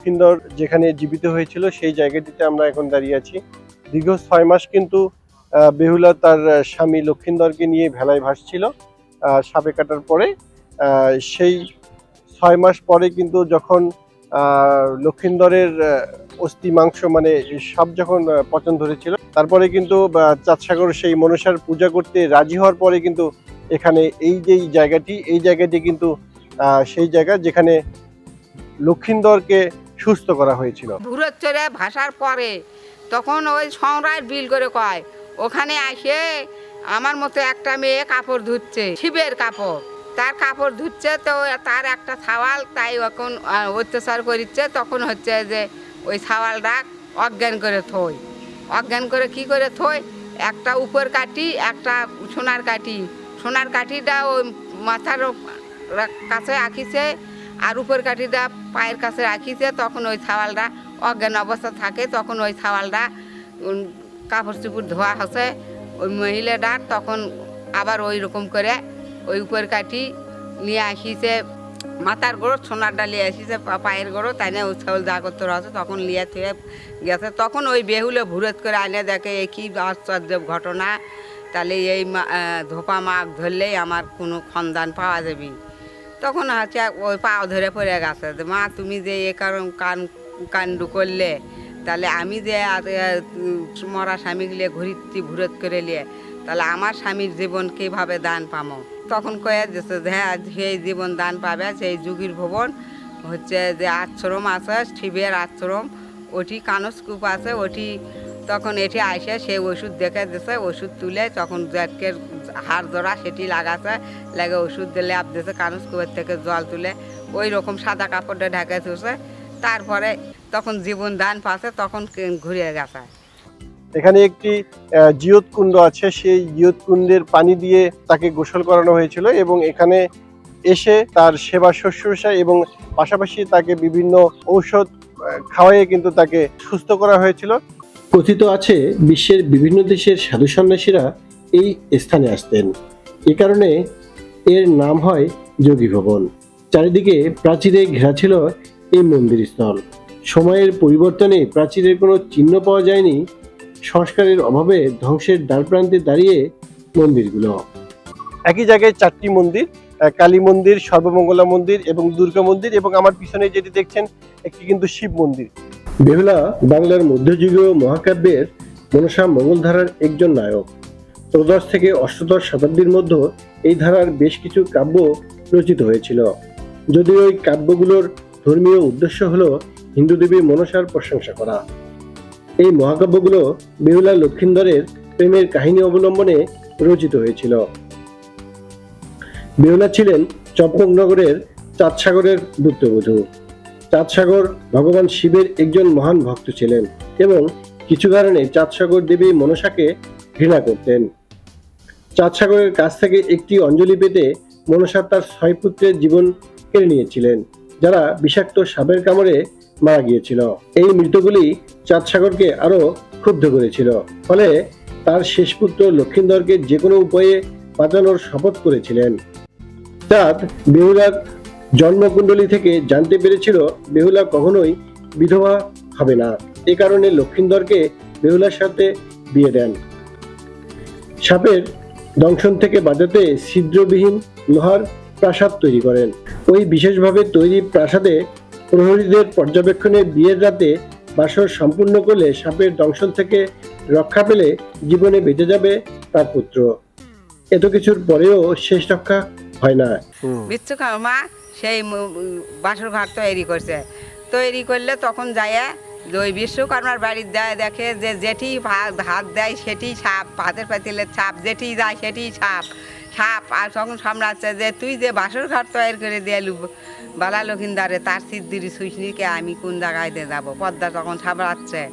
লক্ষিন্দর যেখানে জীবিত হয়েছিল, সেই জায়গাটিতে আমরা এখন দাঁড়িয়ে আছি। দীর্ঘ ছয় মাস কিন্তু বেহুলা তার স্বামী লক্ষিন্দরকে নিয়ে ভেলায় ভাসছিল। সাপে কাটার পরে সেই ছয় মাস পরে কিন্তু যখন লক্ষিন্দরের অস্থি মাংস মানে সব যখন পচন ধরেছিল, তারপরে কিন্তু চাঁদসাগর সেই মনসার পূজা করতে রাজি হওয়ার পরে কিন্তু এখানে এই যে জায়গাটি, এই জায়গাটি কিন্তু সেই জায়গা যেখানে লক্ষিন্দরকে সুস্থ করা হয়েছিল। চড়ে ভাসার পরে তখন ওই সংরায় বিল করে কয়, ওখানে আসে আমার মতো একটা মেয়ে কাপড় ধুচ্ছে, শিবের কাপড়। তার কাপড় ধুচ্ছে তো তার একটা ছাওয়াল, তাই এখন অত্যাচার করিচ্ছে। তখন হচ্ছে যে ওই ছাওয়ালটা অজ্ঞান করে থই অজ্ঞান করে কি করে থই একটা উপর কাটি একটা সোনার কাঠি। সোনার কাঠিটা ওই মাথার কাছে আঁকিছে আর উপর কাঠিটা পায়ের কাছে রাখিছে, তখন ওই ছাওয়ালটা অজ্ঞান অবস্থা থাকে, তখন ওই ছাওয়ালটা কাপড় চুপড় ধোয়া হচ্ছে। ওই মহিলাটা তখন আবার ওই রকম করে ওই উপর কাঠি নিয়ে আসিছে, মাথার গোড়ো, সোনার ডালি আসিছে পায়ের গোড়ো, তাই না ওই ছাগল যা করতে রয়েছে তখন লিয়ে থুয়ে গেছে। তখন ওই বেহুলে ভুরত করে আনে, দেখে এ কি আশ্চর্য ঘটনা। তাহলে এই ধোপা মাছ ধরলেই আমার কোনো খন্দান পাওয়া যাবে। তখন হচ্ছে ওই পাও ধরে পড়ে গেছে। মা তুমি যে এ কারণ কান কাণ্ডু করলে তাহলে আমি যে উম, মরা স্বামীগুলো ঘুরিতে ঘুরত করে নিয়ে তাহলে আমার স্বামীর জীবন কীভাবে দান পামো? তখন কয়ে যে হ্যাঁ সেই জীবন দান পাবে সেই যুগীর ভবন হচ্ছে যে আশ্রম আছে শিবের আশ্রম ওটি কানস্কুপ আছে ওটি তখন এটি আসে সেই ওষুধ দেখে দিছে ওষুধ তুলে তখন জ্যাটকের হাড় জোড়া সেটি লাগাছে লাগে ওষুধ দিলে আপ দিছে কানস্কুপের থেকে জল তুলে ওই রকম সাদা কাপড়টা ঢেকে থুছে তারপরে তখন জীবন দান পাচ্ছে তখন ঘুরে গেছে। এখানে একটি আহ, জিয়ত কুণ্ড আছে সেই জিয়ত কুণ্ডের পানি দিয়ে তাকে গোসল করানো হয়েছিল এবং এখানে এসে তার সেবা শুশ্রূষা এবং পাশাপাশি তাকে বিভিন্ন ঔষধ খাওয়াইয়ে কিন্তু তাকে সুস্থ করা হয়েছিল। কথিত আছে, বিশ্বের বিভিন্ন দেশের সাধু সন্ন্যাসীরা এই স্থানে আসতেন। এ কারণে এর নাম হয় যোগী ভবন। চারিদিকে প্রাচীরে ঘেরা ছিল এই মন্দির স্থল। সময়ের পরিবর্তনে প্রাচীরের কোনো চিহ্ন পাওয়া যায়নি। সংস্কারের অভাবে ধ্বংসের দ্বারপ্রান্তে দাঁড়িয়ে মন্দিরগুলো। একই জায়গায় চারটি মন্দির কালী মন্দির, সর্বমঙ্গলা মন্দির এবং দুর্গা মন্দির এবং আমার পিছনে যেটি দেখছেন, একটি কিন্তু শিব মন্দির। বেহুলা বাংলার মধ্যযুগীয় মহাকাব্যের মনসা মঙ্গল ধারার একজন নায়ক। ত্রয়োদশ থেকে অষ্টদশ শতাব্দীর মধ্যে এই ধারার বেশ কিছু কাব্য রচিত হয়েছিল। যদিও ওই কাব্যগুলোর ধর্মীয় উদ্দেশ্য হল হিন্দু দেবী মনসার প্রশংসা করা। এই মহাকাব্যগুলো বেহুলা লক্ষিন্দরের প্রেমের কাহিনী অবলম্বনে রচিত হয়েছিল। বেহুলা ছিলেন চম্পকনগরের চাঁদসাগরের পুত্রবধূ চাঁদসাগর ভগবান শিবের একজন মহান ভক্ত ছিলেন এবং কিছু কারণে চাঁদসাগর দেবী মনসাকে ঘৃণা করতেন। চাঁদসাগরের কাছ থেকে একটি অঞ্জলি পেতে মনসা তার ছয় পুত্রের জীবন কেড়ে নিয়েছিলেন, যারা বিষাক্ত সাপের কামড়ে মারা গিয়েছিল। এই মৃতগুলি চাঁদসাগরকে আরও ক্ষুব্ধ করেছিল, ফলে তার শেষ পুত্র লক্ষিন্দরকে যে কোনো উপায়ে বাঁচানোর শপথ করেছিলেন। চাঁদ বেহুলার জন্মকুণ্ডলী থেকে জানতে পেরেছিল বেহুলা কখনোই বিধবা হবে না। এ কারণে লক্ষিন্দরকে বেহুলার সাথে বিয়ে দেন। সাপের দংশন থেকে বাঁচাতে ছিদ্রবিহীন লোহার প্রাসাদ তৈরি করেন। ওই বিশেষভাবে তৈরি প্রাসাদে প্রহরীদের পর্যবেক্ষণে বিয়ের রাতে বাসর সম্পূর্ণ করলে সাপের দংশন থেকে রক্ষা পেলে জীবনে বেঁচে যাবে তার পুত্র। এত কিছুর পরেও শেষ রক্ষা হয় না। বিশ্বকর্মা সেই ম- বাসর ঘর তৈরি করছে। তৈরি করলে তখন যায় ওই বিশ্বকর্মার বাড়ির দেয় দেখে যে যেটি হাত দেয় সেটি সাপ হাতের পাতিলের ছাপ যেটি যায় সেটি সাপ। সাপ আর তখন সামলাচ্ছে যে তুই যে বাসর ঘর তৈরি করে দিয়ালু বালা লক্ষিন্দারে তার সিদ্ধির সুইসনিকে আমি কোন জায়গায় দিয়ে যাব? পদ্মা তখন সামলাচ্ছে।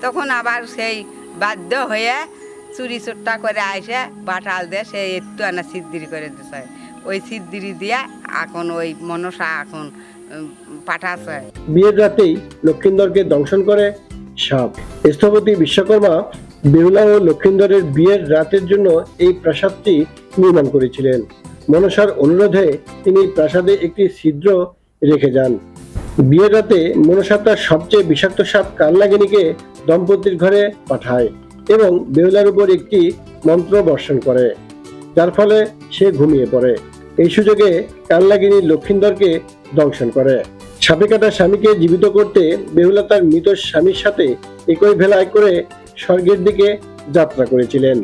তখন আবার সেই বাধ্য হয়ে চুরি চুট্টা করে আসে বাটাল দিয়ে সে একটু আনা সিদ্ধির করে দিছে। ওই সিদ্ধিরি দিয়ে এখন ওই মনসা এখন উম, পাঠাচ্ছে বিয়ের রাতেই লক্ষিন্দরকে দংশন করে সাপ স্থপতি বিশ্বকর্মা বেহুলা ও লক্ষিন্দরের বিয়ের রাতের জন্য এই প্রাসাদটি নির্মাণ করেছিলেন। মনসার অনুরোধে তিনি প্রাসাদে একটি ছিদ্র রেখে যান। বিয়ের রাতে মনসা তার সবচেয়ে বিষাক্ত সাপ কালনাগিনীকে দম্পতির ঘরে পাঠায় এবং বেহুলার উপর একটি মন্ত্র বর্ষণ করে। যার ফলে সে ঘুমিয়ে পড়ে। এই সুযোগে কাল্লাগিনী লক্ষিন্দরকে দংশন করে। সাপে কাটা স্বামীকে জীবিত করতে বেহুলা তার মৃত স্বামীর সাথে একই ভেলায় করে স্বর্গের দিকে যাত্রা করেছিলেন।